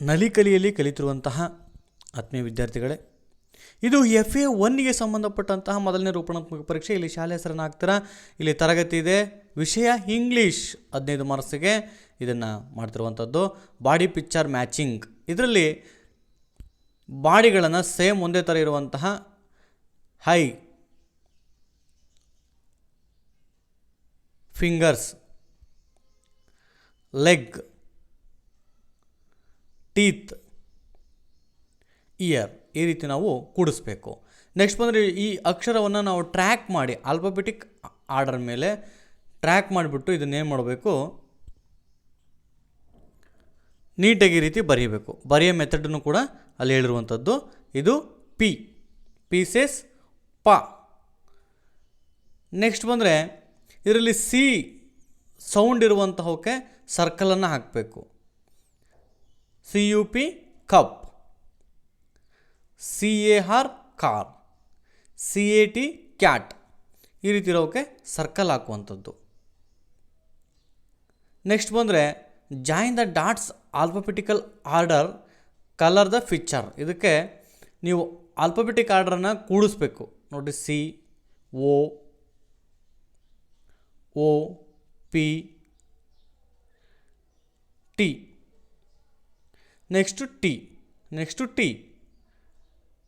ನಲಿಕಲಿಯಲ್ಲಿ ಕಲಿತಿರುವಂತಹ ಆತ್ಮೀಯ ವಿದ್ಯಾರ್ಥಿಗಳೇ, ಇದು ಎಫ್ ಎ ಒನ್ಗೆ ಸಂಬಂಧಪಟ್ಟಂತಹ ಮೊದಲನೇ ರೂಪಣಾತ್ಮಕ ಪರೀಕ್ಷೆ. ಇಲ್ಲಿ ಶಾಲೆ ಹೆಸರನ್ನು ಇಲ್ಲಿ ತರಗತಿ ಇದೆ. ವಿಷಯ ಇಂಗ್ಲೀಷ್ ಹದಿನೈದು ಮಾರ್ಕ್ಸಿಗೆ ಇದನ್ನು ಮಾಡ್ತಿರುವಂಥದ್ದು ಬಾಡಿ ಪಿಕ್ಚರ್ ಮ್ಯಾಚಿಂಗ್ ಇದರಲ್ಲಿ ಬಾಡಿಗಳನ್ನು ಸೇಮ್ ಒಂದೇ ಥರ ಇರುವಂತಹ hi fingers leg teeth ear ಈ ರೀತಿ ನಾವು ಕೂಡಿಸ್ಬೇಕು. ನೆಕ್ಸ್ಟ್ ಬಂದರೆ ಈ ಅಕ್ಷರವನ್ನು ನಾವು ಟ್ರ್ಯಾಕ್ ಮಾಡಿ ಆಲ್ಫಾಬೆಟಿಕ್ ಆರ್ಡರ್ ಮೇಲೆ ಟ್ರ್ಯಾಕ್ ಮಾಡಿಬಿಟ್ಟು ಇದನ್ನೇನು ಮಾಡಬೇಕು? ನೀಟಾಗಿ ರೀತಿ ಬರೀಬೇಕು. ಬರೆಯೋ ಮೆಥಡನ್ನು ಕೂಡ ಅಲ್ಲಿ ಹೇಳಿರುವಂಥದ್ದು. ಇದು ಪಿ ಪೀಸೆಸ್ ಪ. ನೆಕ್ಸ್ಟ್ ಬಂದರೆ, ಇದರಲ್ಲಿ ಸಿ ಸೌಂಡ್ ಇರುವಂತಹಕ್ಕೆ ಸರ್ಕಲನ್ನು ಹಾಕಬೇಕು. C U P cup C A R car C A T cat ಈ ರೀತಿ ಇರೋಕ್ಕೆ ಸರ್ಕಲ್ ಹಾಕುವಂಥದ್ದು. ನೆಕ್ಸ್ಟ್ ಬಂದರೆ join the dots alphabetical order colour the picture ಇದಕ್ಕೆ ನೀವು ಆಲ್ಫಾಬೆಟಿಕ್ ಆರ್ಡರನ್ನು ಕೂಡಿಸ್ಬೇಕು. ನೋಡಿ C O O P T next T. Next T.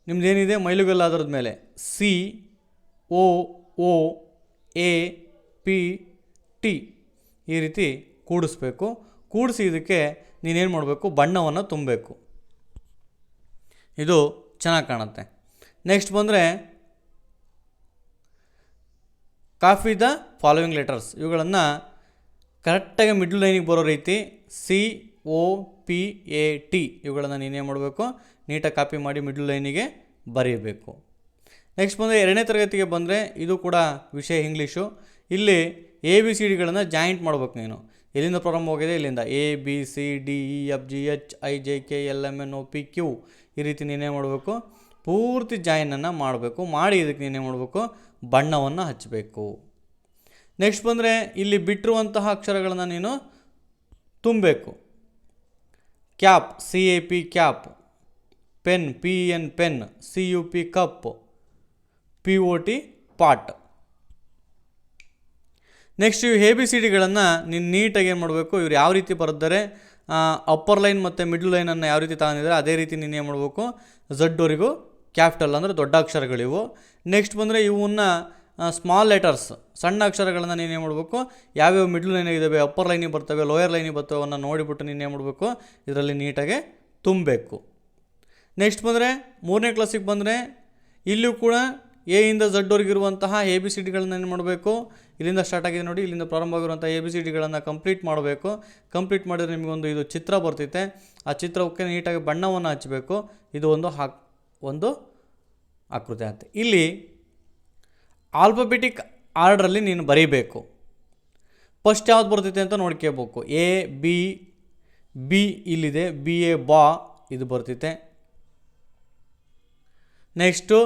ನಿಮ್ಮದೇನಿದೆ ಮೈಲುಗಲ್ಲ ಅದರದ ಮೇಲೆ. C, O O, A, P, T. ಈ ರೀತಿ ಕೂಡಿಸ್ಬೇಕು. ಕೂಡಿಸಿ ಇದಕ್ಕೆ ನೀನೇನು ಮಾಡಬೇಕು? ಬಣ್ಣವನ್ನು ತುಂಬಬೇಕು. ಇದು ಚೆನ್ನಾಗಿ ಕಾಣುತ್ತೆ. ನೆಕ್ಸ್ಟ್ ಬಂದರೆ ಕಾಫಿ ದ ಫಾಲೋವಿಂಗ್ ಲೆಟರ್ಸ್. ಇವುಗಳನ್ನು ಕರೆಕ್ಟಾಗಿ ಮಿಡ್ಲ್ ಲೈನಿಗೆ ಬರೋ ರೀತಿ C O P A T ಇವುಗಳನ್ನು ನೀನೇನು ಮಾಡಬೇಕು? ನೀಟಾಗಿ ಕಾಪಿ ಮಾಡಿ ಮಿಡ್ಲ್ ಲೈನಿಗೆ ಬರೀಬೇಕು. ನೆಕ್ಸ್ಟ್ ಬಂದರೆ ಎರಡನೇ ತರಗತಿಗೆ ಬಂದರೆ ಇದು ಕೂಡ ವಿಷಯ ಇಂಗ್ಲೀಷು ಇಲ್ಲಿ ಎ ಬಿ ಸಿ ಡಿಗಳನ್ನು ಜಾಯಿಂಟ್ ಮಾಡ್ಬೇಕು ನೀನು. ಎಲ್ಲಿಂದ ಪ್ರಾರಂಭವಾಗಿದೆ ಇಲ್ಲಿಂದ. A B C D E F G H I J K L M N O P Q ಈ ರೀತಿ ನೀನೇನು ಮಾಡಬೇಕು? ಪೂರ್ತಿ ಜಾಯಿನನ್ನು ಮಾಡಬೇಕು. ಮಾಡಿ ಇದಕ್ಕೆ ನೀನೇನು ಮಾಡಬೇಕು? ಬಣ್ಣವನ್ನು ಹಚ್ಚಬೇಕು ನೆಕ್ಸ್ಟ್ ಬಂದರೆ ಇಲ್ಲಿ ಬಿಟ್ಟಿರುವಂತಹ ಅಕ್ಷರಗಳನ್ನು ನೀನು ತುಂಬಬೇಕು. Cap C A P cap, pen P N pen C U P cup P O T pot. Next ಇವು ಎ ಬಿ ಸಿ ಡಿಗಳನ್ನು ನೀನು ನೀಟಾಗಿ ಏನು ಮಾಡಬೇಕು, ಇವ್ರು ಯಾವ ರೀತಿ ಬರೆದರೆ ಅಪ್ಪರ್ ಲೈನ್ ಮತ್ತು ಮಿಡ್ಲ್ ಲೈನನ್ನು ಯಾವ ರೀತಿ ತಗೊಂಡಿದ್ದಾರೆ, ಅದೇ ರೀತಿ ನೀನು ಏನು ಮಾಡಬೇಕು ಝಡ್ವರೆಗೂ ಕ್ಯಾಪಿಟಲ್ ಅಂದರೆ ದೊಡ್ಡ ಅಕ್ಷರಗಳಿವು. ನೆಕ್ಸ್ಟ್ ಬಂದರೆ ಇವನ್ನ ಸ್ಮಾಲ್ ಲೆಟರ್ಸ್ ಸಣ್ಣ ಅಕ್ಷರಗಳನ್ನು ನೀನು ಏನು ಮಾಡಬೇಕು, ಯಾವ್ಯಾವ ಮಿಡ್ಲ್ ಲೈನ್ ಇದ್ದಾವೆ ಅಪ್ಪರ್ ಲೈನಿಗೆ ಬರ್ತವೆ ಲೋಯರ್ ಲೈನಿಗೆ ಬರ್ತವೆ, ಅವನ್ನ ನೋಡಿಬಿಟ್ಟು ನೀನು ಮಾಡಬೇಕು, ಇದರಲ್ಲಿ ನೀಟಾಗಿ ತುಂಬಬೇಕು. ನೆಕ್ಸ್ಟ್ ಬಂದರೆ, ಮೂರನೇ ಕ್ಲಾಸಿಗೆ ಬಂದರೆ, ಇಲ್ಲೂ ಕೂಡ ಎ ಇಂದ ಝಡ್ವರೆಗಿರುವಂತಹ ಎ ಬಿ ಸಿ ಡಿಗಳನ್ನು ಏನು ಮಾಡಬೇಕು, ಇಲ್ಲಿಂದ ಸ್ಟಾರ್ಟ್ ಆಗಿದೆ ನೋಡಿ, ಇಲ್ಲಿಂದ ಪ್ರಾರಂಭ ಆಗಿರುವಂಥ ಎ ಬಿ ಸಿ ಡಿಗಳನ್ನು ಕಂಪ್ಲೀಟ್ ಮಾಡಬೇಕು. ಕಂಪ್ಲೀಟ್ ಮಾಡಿದರೆ ನಿಮಗೊಂದು ಇದು ಚಿತ್ರ ಬರ್ತೈತೆ. ಆ ಚಿತ್ರಕ್ಕೆ ನೀಟಾಗಿ ಬಣ್ಣವನ್ನು ಹಚ್ಚಬೇಕು ಇದು ಒಂದು ಹಾಕ್, ಒಂದು ಆಕೃತಿ ಆಗುತ್ತೆ. ಇಲ್ಲಿ ಆಲ್ಫಾಬೆಟಿಕ್ ಆರ್ಡ್ರಲ್ಲಿ ನೀನು ಬರೀಬೇಕು. ಫಸ್ಟ್ ಯಾವ್ದು ಬರ್ತೈತೆ ಅಂತ ನೋಡ್ಕೋಬೇಕು ಎ ಬಿ ಬಿ ಇಲ್ಲಿದೆ. ಬಿ ಎ ಬಾ ಇದು ಬರ್ತೈತೆ. ನೆಕ್ಸ್ಟು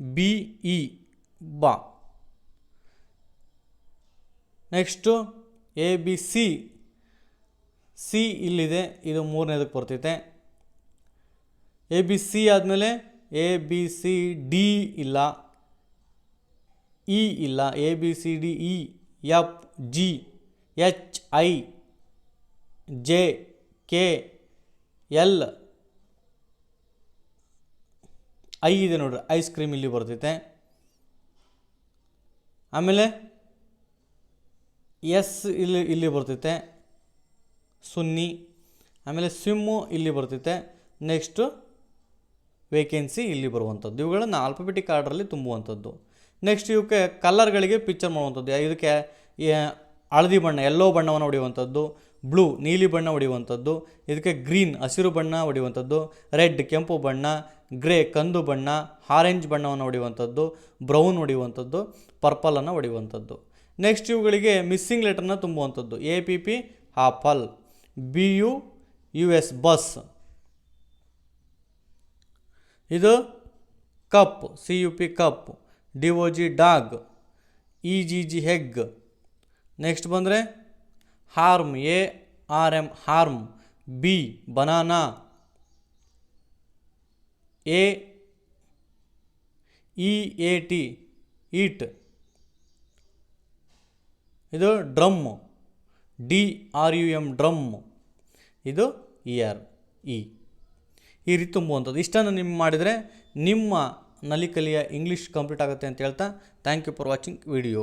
ಬಿ ಇ ಬಾ next A B C C ಇಲ್ಲಿದೆ. ಇದು ಮೂರನೇದಕ್ಕೆ ಬರ್ತೈತೆ. ಎ ಬಿ ಸಿ ಆದಮೇಲೆ ಎ ಬಿ ಸಿ ಡಿ ಇಲ್ಲ. ಇ ಇಲ್ಲ, A, B, C, D, E, F, G, H, I, J, K, L, I ಇದೆ ನೋಡ್ರಿ, ಐಸ್ ಕ್ರೀಮ್ ಇಲ್ಲಿ ಬರ್ತೈತೆ. ಆಮೇಲೆ ಎಸ್ ಇಲ್ಲಿ ಇಲ್ಲಿ ಬರ್ತೈತೆ, ಸುನ್ನಿ. ಆಮೇಲೆ ಸಿಮ್ಮು ಇಲ್ಲಿ ಬರ್ತೈತೆ, ನೆಕ್ಸ್ಟು ವೇಕೆನ್ಸಿ ಇಲ್ಲಿ ಬರುವಂಥದ್ದು. ಇವುಗಳನ್ನು ಆಲ್ಫಬೆಟಿಕ್ ಆರ್ಡ್ರಲ್ಲಿ ತುಂಬುವಂಥದ್ದು. ನೆಕ್ಸ್ಟ್ ಇವಕ್ಕೆ ಕಲರ್ಗಳಿಗೆ ಪಿಕ್ಚರ್ ಮಾಡುವಂಥದ್ದು. ಇದಕ್ಕೆ ಹಳದಿ ಬಣ್ಣ ಎಲ್ಲೋ ಬಣ್ಣವನ್ನು ಹೊಡೆಯುವಂಥದ್ದು ಬ್ಲೂ ನೀಲಿ ಬಣ್ಣ ಹೊಡೆಯುವಂಥದ್ದು, ಇದಕ್ಕೆ ಗ್ರೀನ್ ಹಸಿರು ಬಣ್ಣ ಹೊಡೆಯುವಂಥದ್ದು ರೆಡ್ ಕೆಂಪು ಬಣ್ಣ ಗ್ರೇ ಕಂದು ಬಣ್ಣ ಆರೆಂಜ್ ಬಣ್ಣವನ್ನು ಹೊಡೆಯುವಂಥದ್ದು ಬ್ರೌನ್ ಹೊಡೆಯುವಂಥದ್ದು ಪರ್ಪಲನ್ನು ಹೊಡೆಯುವಂಥದ್ದು. ನೆಕ್ಸ್ಟ್ ಇವುಗಳಿಗೆ ಮಿಸ್ಸಿಂಗ್ ಲೆಟರ್ನ ತುಂಬುವಂಥದ್ದು. A P P apple B U U S bus ಇದು cup C U P cup D O G dog E G G egg. Next ಬಂದರೆ arm, A R M arm, B banana. A, E, A, T, eat. ಇದು drum, D, R, U, M drum. ಇದು E, R, E. ಈ ರೀತಿ ತುಂಬುವಂಥದ್ದು. ಇಷ್ಟನ್ನು ನಿಮ್ಮ ಮಾಡಿದರೆ ನಿಮ್ಮ ನಲಿಕಲಿಯ English complete ಆಗುತ್ತೆ ಅಂತ ಹೇಳ್ತಾ thank you for watching video